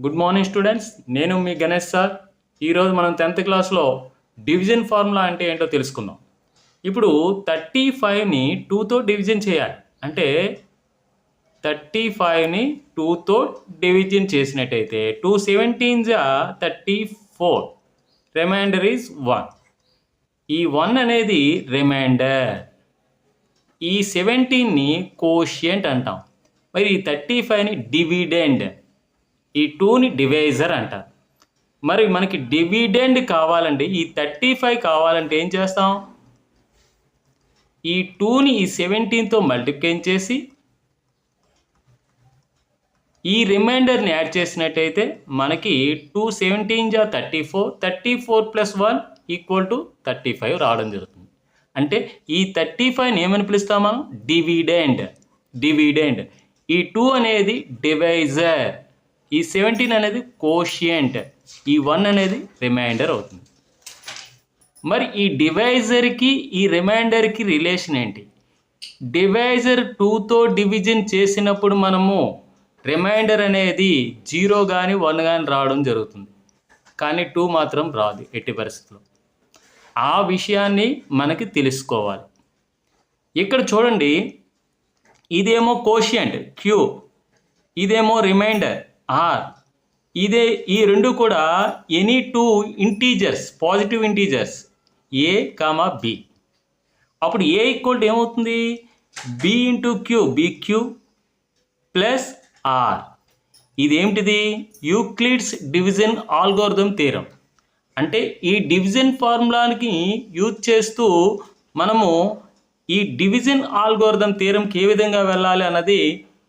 Good morning students నేను మీ Ganesh sir ఈరోజు మనం టెన్త్ క్లాస్లో డివిజన్ ఫార్ములా అంటే ఏంటో తెలుసుకుందాం. ఇప్పుడు థర్టీ ఫైవ్ని టూతో డివిజన్ చేయాలి. అంటే థర్టీ ఫైవ్ని టూతో డివిజన్ చేసినట్టయితే టూ సెవెంటీన్ జా thirty four remainder is one ఈ వన్ అనేది రిమైండర్ ఈ సెవెంటీన్ని కోషియంట్ అంటాం. మరి ఈ థర్టీ ఫైవ్ని డివిడెండ్ ఈ టూని డివైజర్ అంటారు మరి మనకి డివిడెండ్ కావాలండి ఈ థర్టీ ఫైవ్ కావాలంటే ఏం చేస్తాం? ఈ టూని ఈ సెవెంటీన్తో మల్టిప్లై చేసి ఈ రిమైండర్ని యాడ్ చేసినట్టయితే మనకి టూ సెవెంటీన్ జా thirty four thirty four plus one equal to thirty five రావడం జరుగుతుంది. అంటే ఈ థర్టీ ఫైవ్ని ఏమని పిలుస్తాం మనం? Dividend dividend. ఈ టూ అనేది డివైజర్. ఈ సెవెంటీన్ అనేది కోషియంట్ ఈ వన్ అనేది రిమైండర్ అవుతుంది. మరి ఈ డివైజర్కి ఈ రిమైండర్కి రిలేషన్ ఏంటి? డివైజర్ టూతో డివిజన్ చేసినప్పుడు మనము రిమైండర్ అనేది జీరో కానీ వన్ కానీ రావడం జరుగుతుంది. కానీ టూ మాత్రం రాదు ఎట్టి పరిస్థితుల్లో. ఆ విషయాన్ని మనకి తెలుసుకోవాలి. ఇక్కడ చూడండి ఇదేమో కోషియంట్ క్యూ ఇదేమో రిమైండర్ ఆర్ ఇదే ఈ రెండు కూడా any two integers positive integers A comma B అప్పుడు ఏ ఈక్వల్ ఏమవుతుంది? B into Q B Q plus R ఇదేమిటిది? Euclid's division algorithm theorem అంటే ఈ డివిజన్ ఫార్ములానికి యూజ్ చేస్తూ మనము ఈ డివిజన్ ఆల్గోర్థం తీరంకి ఏ విధంగా వెళ్ళాలి అన్నది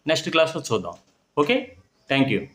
నెక్స్ట్ క్లాస్లో చూద్దాం. Okay Thank you.